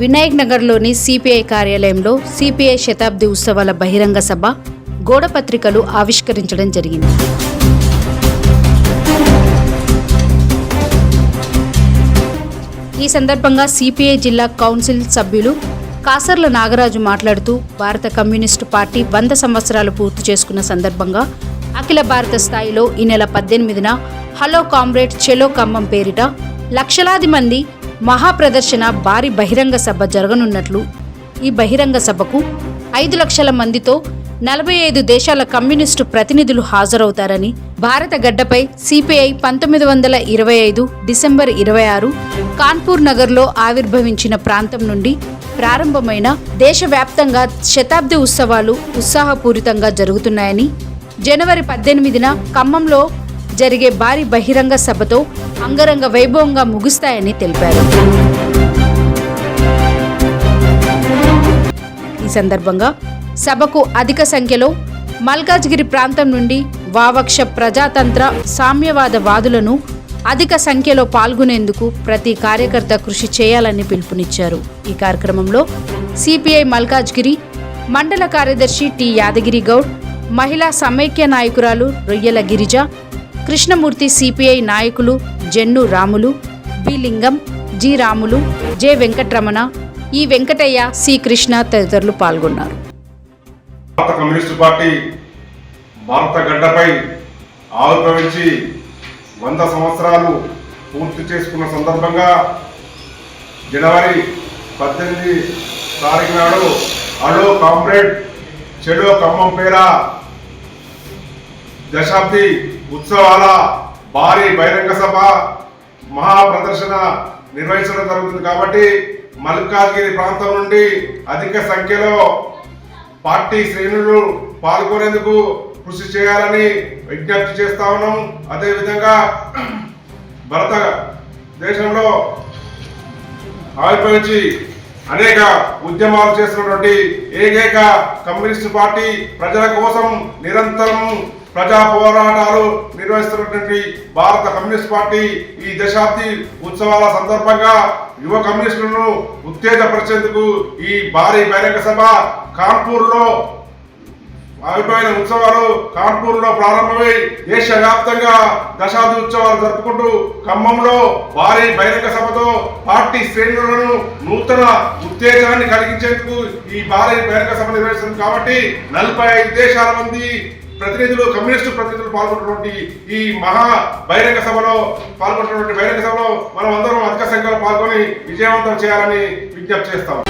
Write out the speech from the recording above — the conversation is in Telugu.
వినాయక్ నగర్లోని సిపిఐ కార్యాలయంలో సిపిఐ శతాబ్ది ఉత్సవాల బహిరంగ సభ గోడపత్రికలు ఆవిష్కరించడం జరిగింది. ఈ సందర్భంగా సిపిఐ జిల్లా కౌన్సిల్ సభ్యులు కాసర్ల నాగరాజు మాట్లాడుతూ భారత కమ్యూనిస్టు పార్టీ వంద సంవత్సరాలు పూర్తి చేసుకున్న సందర్భంగా అఖిల భారత స్థాయిలో ఈ నెల పద్దెనిమిదిన హలో కామ్రేడ్ చెలో ఖమ్మం పేరిట లక్షలాది మంది మహాప్రదర్శన భారీ బహిరంగ సభ జరగనున్నట్లు ఈ బహిరంగ సభకు ఐదు లక్షల మందితో నలభై ఐదు దేశాల కమ్యూనిస్టు ప్రతినిధులు హాజరవుతారని భారత గడ్డపై సిపిఐ పంతొమ్మిది వందల ఇరవై ఐదు డిసెంబర్ ఇరవై ఆరు కాన్పూర్ నగర్లో ఆవిర్భవించిన ప్రాంతం నుండి ప్రారంభమైన దేశవ్యాప్తంగా శతాబ్ది ఉత్సవాలు ఉత్సాహపూరితంగా జరుగుతున్నాయని జనవరి పద్దెనిమిదిన ఖమ్మంలో జరిగే భారీ బహిరంగ సభతో అంగరంగ వైభవంగా ముగుస్తాయని తెలిపారు. ఈ సందర్భంగా సభకు అధిక సంఖ్యలో మల్కాజ్గిరి ప్రాంతం నుండి వావక్ష ప్రజాతంత్ర సామ్యవాద వాదులను అధిక సంఖ్యలో పాల్గొనేందుకు ప్రతి కార్యకర్త కృషి చేయాలని పిలుపునిచ్చారు. ఈ కార్యక్రమంలో సిపిఐ మల్కాజ్గిరి మండల కార్యదర్శి టి యాదగిరి గౌడ్ మహిళా సమైక్య నాయకురాలు రొయ్యల గిరిజ కృష్ణమూర్తి సిపిఐ నాయకులు Jennu Ramulu B Lingam G Ramulu J Venkataramana E Venkataiah C Krishna తదితరులు పాల్గొన్నారు. భారత కమ్యూనిస్టు పార్టీ భారత గడ్డపై ఆవిర్భవించి వంద సంవత్సరాలు పూర్తి చేసుకున్న సందర్భంగా జనవరి పద్దెనిమిది తారీఖు నాడు అలో కామ్రేడ్ చెడో ఖమ్మం పేర దశాబ్ది ఉత్సవాల భారీ బహిరంగ సభ మహా ప్రదర్శన నిర్వహించడం జరుగుతుంది కాబట్టి మల్కాజ్గిరి ప్రాంతం నుండి అధిక సంఖ్యలో పార్టీ శ్రేణులు పాల్గొనేందుకు కృషి చేయాలని విజ్ఞప్తి చేస్తా ఉన్నాం. అదేవిధంగా భరత దేశంలో ఆవిర్భవించి అనేక ఉద్యమాలు చేస్తున్నటువంటి ఏకైక కమ్యూనిస్టు పార్టీ ప్రజల కోసం నిరంతరం ప్రజా పోరాటాలు నిర్వహిస్తున్నటువంటి భారత కమ్యూనిస్ట్ పార్టీ ఈ దశాబ్ది ఉత్సవాల సందర్భంగా యువ కమ్యూనిస్టులను ఉత్తేజపరిచేందుకు ఈ భారీ బహిరంగ సభ కాన్పూర్లో ఆవిర్భావ ఉత్సవాలు కాన్పూర్లో ప్రారంభమై దేశవ్యాప్తంగా దశాబ్ది ఉత్సవాలు జరుపుకుంటూ ఖమ్మంలో భారీ బహిరంగ సభతో పార్టీ శ్రేణులను నూతన ఉత్తేజాన్ని కలిగించేందుకు ఈ భారీ బహిరంగ సభ నిర్వహిస్తుంది కాబట్టి నలభై ఐదు దేశాల మంది ప్రతినిధులు కమ్యూనిస్టు ప్రతినిధులు పాల్గొన్నటువంటి ఈ మహా బహిరంగ సభలో పాల్గొన్నటువంటి బహిరంగ సభలో మనం అందరం అధిక సంఖ్యలో పాల్గొని విజయవంతం చేయాలని విజ్ఞప్తి చేస్తాం.